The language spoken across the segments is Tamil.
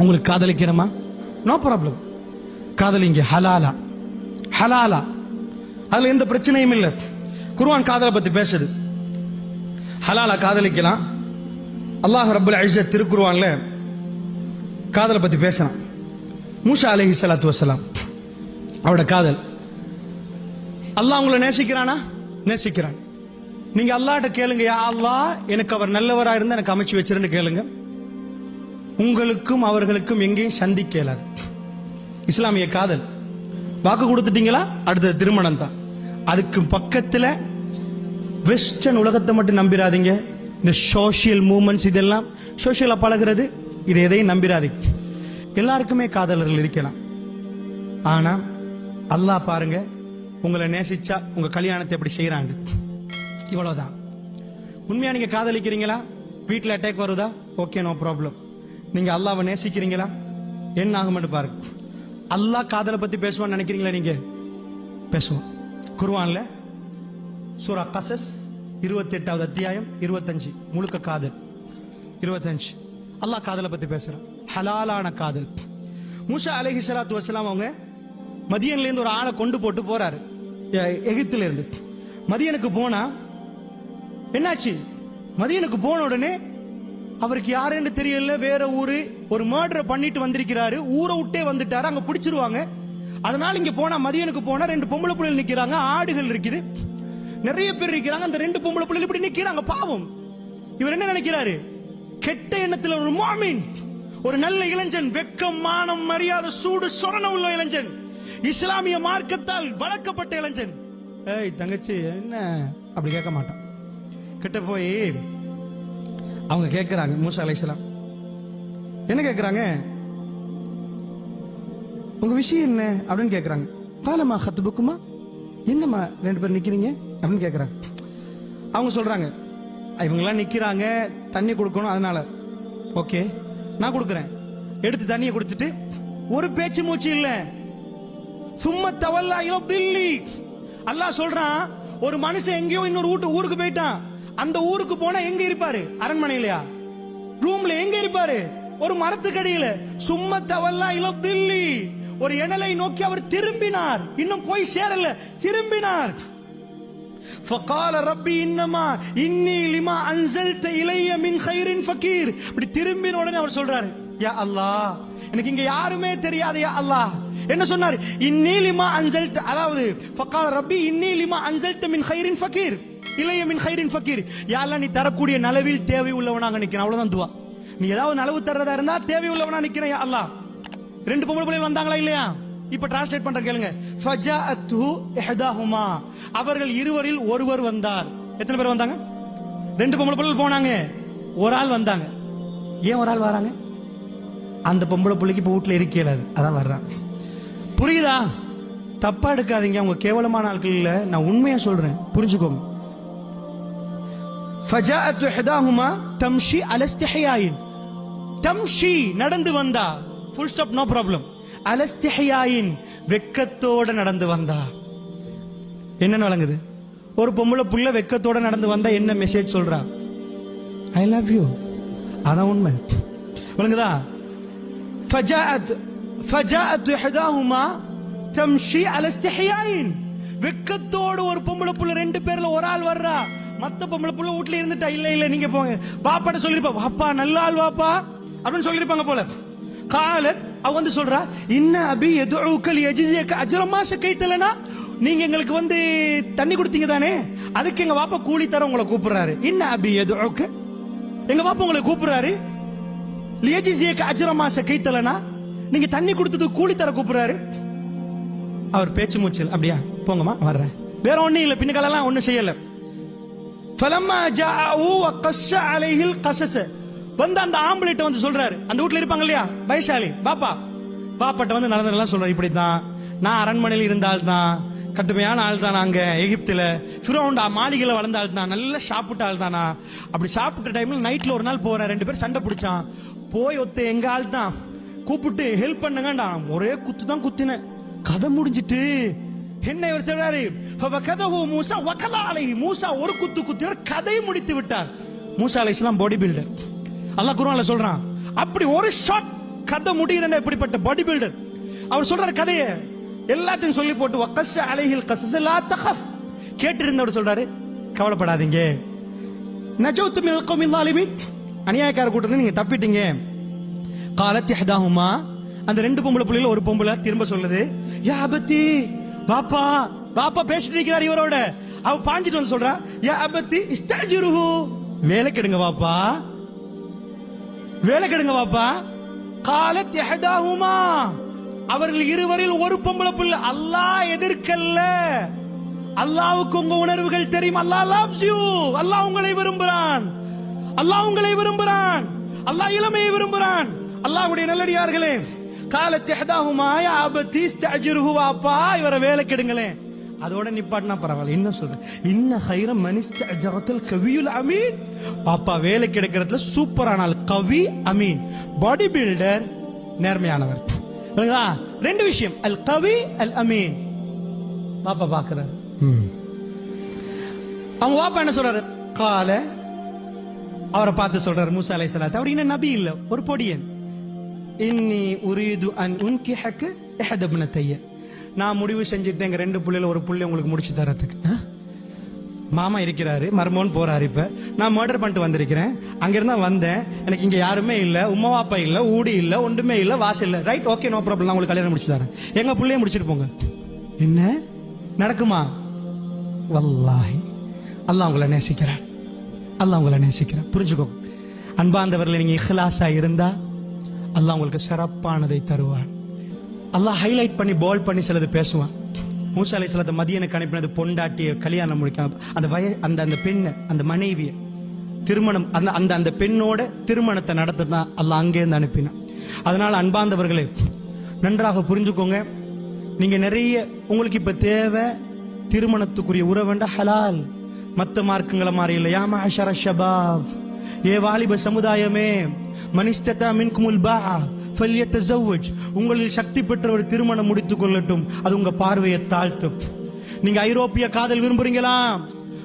உங்களுக்கு காதலிக்கணுமா நோ ப்ராப்ளம் காதலிங்க ஹலாலா. ஹலாலா. அதுல எந்த பிரச்சனையும் இல்லை. குருவான் காதலை பத்தி பேசுது. ஹலாலா காதலிக்கலாம். அல்லாஹ் ரபுல் ஐஸத் திருக்குருவான்ல காதலை பத்தி பேசலாம் மூஷா அலஹி சலாத்து வசலாம் அவரோட காதல். அல்லாஹ் உங்களை நேசிக்கிறானா? நேசிக்கிறான். நீங்க அல்லாட்ட கேளுங்க யா அல்லா எனக்கு அவர் நல்லவரா இருந்தா எனக்கு அமைச்சு வச்சிருன்னு கேளுங்க. உங்களுக்கும் அவர்களுக்கும் எங்கேயும் சந்திக்க இயலாது. இஸ்லாமிய காதல். வாக்கு கொடுத்துட்டீங்களா? அடுத்தது திருமணம் தான். அதுக்கு பக்கத்தில் வெஸ்டர்ன் உலகத்தை மட்டும் நம்பிராதீங்க. இந்த சோஷியல் மூமெண்ட்ஸ் இதெல்லாம் சோஷியலா பழகுறது இது எதையும் நம்பிராதீங்க. எல்லாருக்குமே காதலர்கள் இருக்கலாம். ஆனால் அல்லாஹ் பாருங்க உங்களை நேசிச்சா உங்கள் கல்யாணத்தை எப்படி செய்கிறாங்க இவ்வளோதான் உண்மையாக நீங்கள் காதலிக்கிறீங்களா? வீட்டில் அட்டாக் வருதா? ஓகே நோ ப்ராப்ளம் நீங்க அல்லாவை நேசிக்கிறீங்களா? என்ன ஆகும்னு பாருங்க. அல்லாஹ் காதலை பத்தி பேசுவான்னு நினைக்கிறீங்களா நீங்க? பேசுவோம். குருவான்ல சூரா கசஸ் இருபத்தி எட்டாவது அத்தியாயம் இருபத்தஞ்சு. முழுக்க காதல். இருபத்தஞ்சு. அல்லாஹ் காதலை பத்தி பேசுறான். ஹலாலான காதல். முஷா அலஹி சலாத்து வசலாம் அவங்க மதியன்ல இருந்து ஒரு ஆளை கொண்டு போட்டு போறாரு. எ- எகிப்துல இருந்து மதியனுக்கு போனா என்னாச்சு? மதியனுக்கு போன உடனே அவருக்கு யாருன்னு தெரியல வேற ஊரு. ஒரு மர்டரை பண்ணிட்டு வந்திருக்கிறாரு. ஊரை விட்டே வந்துட்டாரு அங்க பிடிச்சிருவாங்க. அதனால இங்க போனா மதியனுக்கு போனா ரெண்டு பொம்பளை பிள்ளைகள் நிக்கிறாங்க ஆடுகள் இருக்குது. நிறைய பேர் இருக்கிறாங்க அந்த ரெண்டு பொம்பளை பிள்ளைகள் இப்படி நிக்கிறாங்க பாவம். இவர் என்ன நினைக்கிறாரு? கெட்ட எண்ணத்துல ஒரு மாமீன் ஒரு நல்ல இளைஞன் வெக்கம் மானம் மரியாதை சூடு சொரண உள்ள இளைஞன் இஸ்லாமிய மார்க்கத்தால் வளர்க்கப்பட்ட இளைஞன். ஏய் தங்கச்சி என்ன? அப்படி கேட்க மாட்டான். கிட்ட போய் அவங்க கேட்கிறாங்க மூசா அலைசலாம் என்ன கேட்கிறாங்க உங்க விஷயம் என்ன? அப்படின்னு கேட்கறாங்க காலமா ஹத்துபுக்குமா என்னம்மா ரெண்டு பேரும் நிக்கிறீங்க? அப்படின்னு கேட்கிறாங்க அவங்க சொல்றாங்க இவங்கெல்லாம் நிக்கிறாங்க தண்ணி கொடுக்கணும் அதனால. ஓகே நான் கொடுக்குறேன். எடுத்து தண்ணியை கொடுத்துட்டு ஒரு பேச்சு மூச்சு இல்ல. சும்மா தவல்லா தில்லி. அல்லாஹ் சொல்றான் ஒரு மனுஷன் எங்கேயோ இன்னொரு வீட்டு ஊருக்கு போயிட்டான். அந்த ஊருக்கு போனா எங்க இருப்பாரு அரண்மனையிலயா ரூம்ல எங்க இருப்பாரு ஒரு மரத்துக்கடியில சும்மா தவல்லா தில்லி ஒரு இணலை நோக்கி அவர் திரும்பினார் இன்னும் போய் சேரல திரும்பினார் فقال ربي انما اني لما انزلت الي من خير فقير இப்படி திரும்பின உடனே அவர் சொல்றாரு யா அல்லாஹ் எனக்கு இங்க யாருமே தெரியாது யா அல்லாஹ் என்ன சொன்னார் இன்னி லிமா அன்சல்ட் அதாவது فقال ربي اني لما انزلت من خير فقير இல்லையே மின் ஹைரின் ஃபக்கீர் யாரெல்லாம் நீ தரக்கூடிய நலவில் தேவை உள்ளவனாக நிக்கிறேன் அவ்வளவுதான் துவா. நீ ஏதாவது நலவு தர்றதா இருந்தா தேவை உள்ளவனா நிக்கிறேன் அல்லா ரெண்டு பொம்பளை பிள்ளை வந்தாங்களா இல்லையா? இப்ப டிரான்ஸ்லேட் பண்ற கேளுங்க. ஃபஜா அத்து எஹதாஹுமா அவர்கள் இருவரில் ஒருவர் வந்தார். எத்தனை பேர் வந்தாங்க? ரெண்டு பொம்பளை பிள்ளை போனாங்க. ஒரு ஆள் வந்தாங்க. ஏன் ஒரு ஆள் வராங்க? அந்த பொம்பளை பிள்ளைக்கு இப்ப வீட்டுல இருக்கலாது அதான் வர்றான். புரியுதா? தப்பா எடுக்காதீங்க. அவங்க கேவலமான ஆட்கள் இல்லை. நான் உண்மையா சொல்றேன். புரிஞ்சுக்கோங்க. ஃபஜாஅத்து இஹ்தாஹுமா தம்ஷி அல இஸ்திஹ்யாயின் தம்ஷி நடந்து வந்தா. ஃபுல் ஸ்டாப் நோ ப்ராப்ளம் அலஸ்திஹியாயின் வெக்கத்தோட நடந்து வந்தா. என்ன வழங்குது? ஒரு பொம்பளை புள்ள வெக்கத்தோட நடந்து வந்தா என்ன மெசேஜ் சொல்றா? ஐ லவ் யூ அதான் உண்மை. வழங்குதா ஃபஜாஅத் ஃபஜாஅத் இஹ்தாஹுமா தம்ஷி அல இஸ்திஹ்யாயின் வெக்கத்தோடு ஒரு பொம்பளை புள்ள ரெண்டு பேர்ல ஒரு ஆள் வர்றா. மத்த பொம்பளை புள்ள வீட்ல இருந்துட்டா இல்ல இல்ல நீங்க போங்க. பாப்பாட்ட சொல்லிருப்பா வாப்பா நல்ல ஆள் வாப்பா அப்படின்னு சொல்லிருப்பாங்க போல. காலத் அவ வந்து சொல்றா இன்ன அபி எதுக்கல் எஜிசியக்க அஜரமா சக்கைத்தலனா நீங்க எங்களுக்கு வந்து தண்ணி கொடுத்தீங்க தானே? அதுக்கு எங்க வாப்பா கூலி தர உங்களை கூப்பிடுறாரு. இன்ன அபி எதுக்கு எங்க வாப்பா உங்களை கூப்பிடுறாரு. லியஜிசியக்க அஜரமா சக்கைத்தலனா நீங்க தண்ணி கொடுத்ததுக்கு கூலி தர கூப்பிடுறாரு. அவர் பேச்சு மூச்சல் அப்படியா போங்கம்மா வர்றேன். வேற ஒண்ணும் இல்ல பின்னுக்கெல்லாம் ஒண்ணும் செய்யல. ஃபலம்மா ஜாஅூ வகஸ்ஸ அலைஹில் கஸஸ வந்து அந்த ஆம்பளைட்ட வந்து சொல்றாரு. அந்த வீட்ல இருப்பாங்க இல்லையா? வயசாளி பாப்பா. பாப்பாட்ட வந்து நடந்ததெல்லாம் சொல்றாரு. இப்படி தான் நான் அரண்மனையில் இருந்தால் தான் கட்டுமையான ஆள் தானா அங்க எகிப்துல. ஃபிரோண்டா வளர்ந்த ஆள் நல்லா சாப்பிட்ட ஆள் அப்படி சாப்பிட்ட டைம்ல நைட்ல ஒரு நாள் போற ரெண்டு பேரும் சண்டை பிடிச்சான். போய் ஒத்த எங்க ஆள் கூப்பிட்டு ஹெல்ப் பண்ணுங்கடா. ஒரே குத்து தான் குத்தினேன். கதை முடிஞ்சிட்டு என்ன இவர் சொல்றாரு கதகு மூசா வகதா அலை மூசா. ஒரு குத்து குத்தினார் கதை முடித்து விட்டார். மூசா அலைஹிஸ்ஸலாம் பாடி பில்டர் அல்லாஹ் குர்ஆன்ல சொல்றான் அப்படி ஒரு ஷாட் கதை முடியுதுன்னு இப்படிப்பட்ட பாடி பில்டர் அவர் சொல்றாரு கதையை எல்லாத்தையும் சொல்லி போட்டு வக்கஸ் அலைஹில் கசஸ் லா தகஃப் கேட்டிருந்தவர் சொல்றாரு கவலைப்படாதீங்க. நஜௌத்து மில்கும் கௌமில் அநியாயக்கார கூட்டத்தில் நீங்க தப்பிட்டீங்க. காலத்தி ஹதாஹுமா அந்த ரெண்டு பொம்பளை பிள்ளைகள் ஒரு பொம்பளை திரும்ப சொல்லுது யாபத்தி பாப்பா பாப்பா பேசிட்டு இருக்கிறார் இவரோட. அவ பாஞ்சிட்டு வந்து சொல்றா யா அபத்தி இஸ்தாஜிருஹு. வேலை கெடுங்க பாப்பா. வேலை கெடுங்க பாப்பா. காலத் எஹதாஹுமா அவர்கள் இருவரில் ஒரு பொம்பளை புள்ள. அல்லாஹ் எதிர்க்கல்ல. அல்லாவுக்கு உங்க உணர்வுகள் தெரியும். அல்லாஹ் லவ்ஸ் யூ அல்லாஹ் உங்களை விரும்புறான். அல்லாஹ் உங்களை விரும்புறான். அல்லாஹ் இளமையை விரும்புறான். அல்லாஹ்வுடைய நல்லடியார்களே காலத் இஹ்தாஹுமா யா அபத்தி இஸ்தஅஜிருஹு வாப்பா இவரை வேலை கெடுங்களேன் அதோட நிப்பாட்டினா பரவாயில்ல. என்ன சொல்றேன் இன்ன ஹைர மனிஸ்த அஜகத்தில் கவியுல் அமீன். பாப்பா வேலை கிடைக்கிறதுல சூப்பரானால் கவி அமீன். பாடி பில்டர் நேர்மையானவர்? ரெண்டு விஷயம். அல் கவி அல் அமீன். பாப்பா பாக்குறாரு அவங்க பாப்பா என்ன சொல்றாரு? கால அவரை பார்த்து சொல்றாரு மூசா அலை சலாத் அவர் இன்னும் நபி இல்ல. ஒரு பொடியன். இன்னி உரீது அன் உன்கிஹக்கு தைய நான் முடிவு செஞ்சுட்டேன் எங்க ரெண்டு பிள்ளைல ஒரு பிள்ளை உங்களுக்கு முடிச்சு தரத்துக்கு. மாமா இருக்கிறாரு மர்மோன் போறாரு இப்ப. நான் மர்டர் பண்ணிட்டு வந்திருக்கிறேன். அங்கிருந்தா வந்தேன். எனக்கு இங்க யாருமே இல்ல உமா அப்பா இல்ல ஊடி இல்ல ஒன்றுமே இல்ல வாசல் இல்ல. ரைட் ஓகே நோ ப்ராப்ளம் நான் உங்களுக்கு கல்யாணம் முடிச்சு தரேன். எங்க பிள்ளைய முடிச்சிட்டு போங்க. என்ன? நடக்குமா? வல்லாஹி. அல்லாஹ் உங்களை நேசிக்கிறான். அல்லாஹ் உங்களை நேசிக்கிறான். புரிஞ்சுக்கோங்க. அன்பாந்தவர்களை நீங்க இஹ்லாஸா இருந்தா அல்லாஹ் உங்களுக்கு சிறப்பானதை தருவான் அல்லாஹ் ஹைலைட் பண்ணி பால் பண்ணி சிலது பேசுவான். மூசா அலை சிலத்தை மதியனுக்கு அனுப்பினது பொண்டாட்டிய கல்யாணம் முடிக்க அந்த வய அந்த அந்த பெண்ணை அந்த மனைவியை திருமணம் அந்த அந்த அந்த பெண்ணோட திருமணத்தை நடத்த தான் அல்லாஹ் அங்கேருந்து அனுப்பினான். அதனால அன்பாந்தவர்களே நன்றாக புரிஞ்சுக்கோங்க. நீங்க நிறைய உங்களுக்கு இப்ப தேவை திருமணத்துக்குரிய உறவுண்டா ஹலால். மத்த மார்க்குங்களை மாறி இல்லை யா ஷபாப். ஏ வாலிப சமுதாயமே மனிஷ்டதா மின்குமுல் பா ஃபல்யத்தஸவ்வஜ் உங்களில் சக்தி பெற்ற ஒரு திருமணம் முடித்துக் கொள்ளட்டும். அது உங்க பார்வையை தாழ்த்தும். நீங்க ஐரோப்பிய காதல் விரும்புறீங்களா?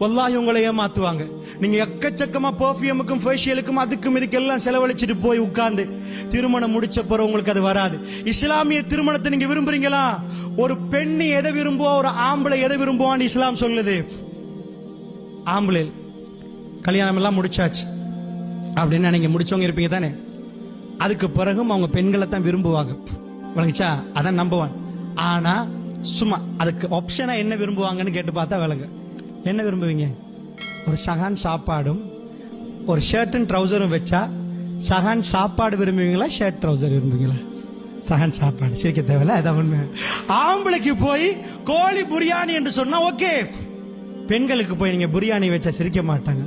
வல்லாஹி உங்களை ஏமாத்துவாங்க. நீங்க எக்கச்சக்கமா பெர்ஃபியூமுக்கும் ஃபேஷியலுக்கும் அதுக்கும் இதுக்கெல்லாம் செலவழிச்சிட்டு போய் உட்கார்ந்து திருமணம் முடிச்ச பிறகு உங்களுக்கு அது வராது. இஸ்லாமிய திருமணத்தை நீங்க விரும்புறீங்களா? ஒரு பெண்ணு எதை விரும்புவா? ஒரு ஆம்பளை எதை விரும்புவான்னு இஸ்லாம் சொல்லுது. ஆம்பளை கல்யாணம் எல்லாம் முடிச்சாச்சு. அப்படின்னு நீங்க முடிச்சவங்க இருப்பீங்க தானே? அதுக்கு பிறகும் அவங்க பெண்களை தான் விரும்புவாங்க. விளங்குச்சா? அதான் நம்புவான் ஆனா சும்மா அதுக்கு ஆப்ஷனா என்ன விரும்புவாங்கன்னு கேட்டு பார்த்தா விளங்கு. என்ன விரும்புவீங்க? ஒரு சகான் சாப்பாடும் ஒரு ஷர்ட்டும் ட்ரௌசரும் வச்சா சகான் சாப்பாடு விரும்புவீங்களா ஷர்ட் ட்ரௌசர் விரும்புவீங்களா? சகான் சாப்பாடு. சிரிக்க தேவையில்ல அதான் உண்மை. ஆம்பளைக்கு போய் கோழி பிரியாணி என்று சொன்னா ஓகே பெண்களுக்கு போய் நீங்க பிரியாணி வச்சா சிரிக்க மாட்டாங்க.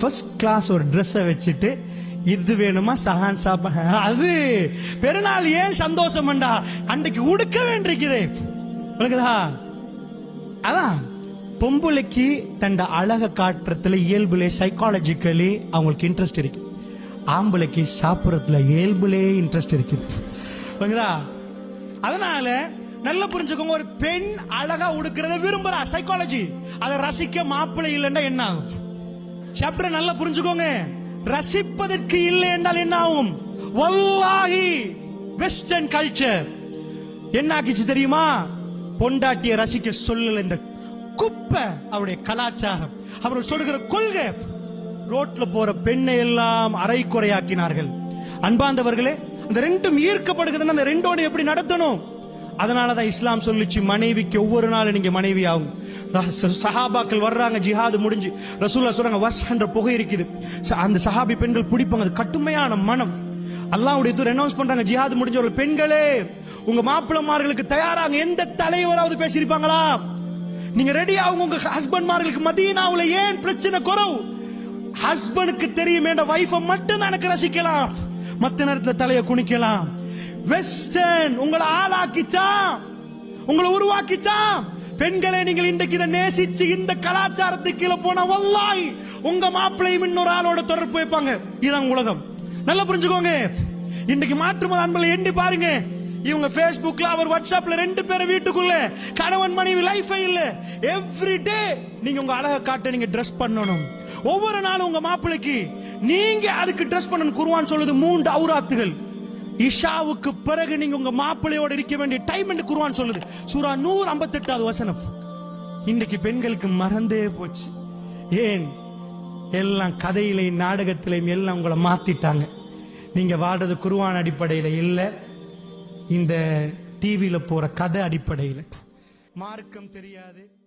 ஃபர்ஸ்ட் கிளாஸ் ஒரு ட்ரெஸ்ஸை வச்சுட்டு இது வேணுமா? சஹான் சாப்பாடு அது பெருநாள் ஏன் சந்தோஷம்டா? அன்றைக்கு உடுக்க வேண்டியிருக்குதே. விளக்குதா அதான். பொம்பளைக்கு தண்ட அழக காட்டுறதுல இயல்புலே சைக்காலஜிக்கலி அவங்களுக்கு இன்ட்ரெஸ்ட் இருக்கு. ஆம்பளைக்கு சாப்பிட்றதுல இயல்புலே இன்ட்ரெஸ்ட் இருக்குது. விளங்குதா அதனால நல்லா புரிஞ்சுக்கோங்க ஒரு பெண் அழகா உடுக்கிறத விரும்புறா சைக்காலஜி அதை ரசிக்க மாப்பிள்ளை இல்லைன்னா என்ன ஆகும்? சாப்டர் நல்லா புரிஞ்சுக்கோங்க. ரசிப்பதற்கு இல்லை என்றால் என்ன ஆகும் வல்லாஹி வெஸ்டர்ன் கல்ச்சர் என்ன ஆக்கிச்சு தெரியுமா? பொண்டாட்டிய ரசிக்க சொல்லல இந்த குப்பை அவருடைய கலாச்சாரம். அவர் சொல்லுகிற கொள்கை. ரோட்ல போற பெண்ணை எல்லாம் அரைக்குறையாக்கினார்கள். அன்பாந்தவர்களே அந்த ரெண்டும் ஈர்க்கப்படுகிறதுன்னா அந்த ரெண்டோடு எப்படி நடத்தணும்? அதனாலதான் இஸ்லாம் சொல்லிச்சு மனைவிக்கு ஒவ்வொரு நாளும் நீங்க மனைவி ஆகும். சஹாபாக்கள் வர்றாங்க ஜிஹாது முடிஞ்சு. ரசூல்லா சொல்றாங்க வஸ் என்ற புகை இருக்குது. ச- அந்த சஹாபி பெண்கள் பிடிப்பாங்க அது கட்டுமையான மனம். அல்லாவுடைய தூர் அனௌன்ஸ் பண்றாங்க ஜிஹாது முடிஞ்சவர்கள் பெண்களே உங்க மாப்பிள்ளமார்களுக்கு தயாராங்க எந்த தலைவராவது பேசியிருப்பாங்களா? நீங்க ரெடி ஆகும் உங்க ஹஸ்பண்ட்மார்களுக்கு மதீனாவுல ஏன் பிரச்சனை குறவு? ஹஸ்பண்டுக்கு தெரியும் என்ற வைஃபை மட்டும் தான் எனக்கு ரசிக்கலாம். மத்த நேரத்துல தலையை குனிக்கலாம். வெஸ்டர்ன் உங்களை ஆளாக்கிச்சா உங்களை உருவாக்கிச்சா பெண்களை நீங்கள் இன்றைக்கு இதை நேசிச்சு இந்த கலாச்சாரத்துக்கு கீழே போன வல்லாய் உங்க மாப்பிள்ளையும் இன்னொரு ஆளோட தொடர்பு வைப்பாங்க. இதுதான் உலகம். நல்லா புரிஞ்சுக்கோங்க. இன்னைக்கு மாற்றுமத அன்பலை எண்ணி பாருங்க. இவங்க ஃபேஸ்புக்ல அவர் வாட்ஸ்அப்ல ரெண்டு பேரும் வீட்டுக்குள்ள கணவன் மனைவி லைஃபே இல்ல. எவ்ரி டே நீங்க உங்க அழகை காட்ட நீங்க ட்ரெஸ் பண்ணணும். ஒவ்வொரு நாளும் உங்க மாப்பிள்ளைக்கு நீங்க அதுக்கு ட்ரெஸ் பண்ணணும். குருவான் சொல்லுது மூன்று அவுராத்துகள். இஷாவுக்கு பிறகு நீங்க உங்க மாப்பிள்ளையோட இருக்க வேண்டிய டைம் என்று குருவான் சொல்லுது. சூரா நூறு ஐம்பத்தெட்டாவது வசனம். இன்னைக்கு பெண்களுக்கு மறந்தே போச்சு. ஏன்? எல்லாம் கதையிலையும் நாடகத்திலையும் எல்லாம் உங்களை மாத்திட்டாங்க. நீங்க வாடுறது குருவான் அடிப்படையில இல்லை. இந்த டிவியில போற கதை அடிப்படையில. மார்க்கம் தெரியாது.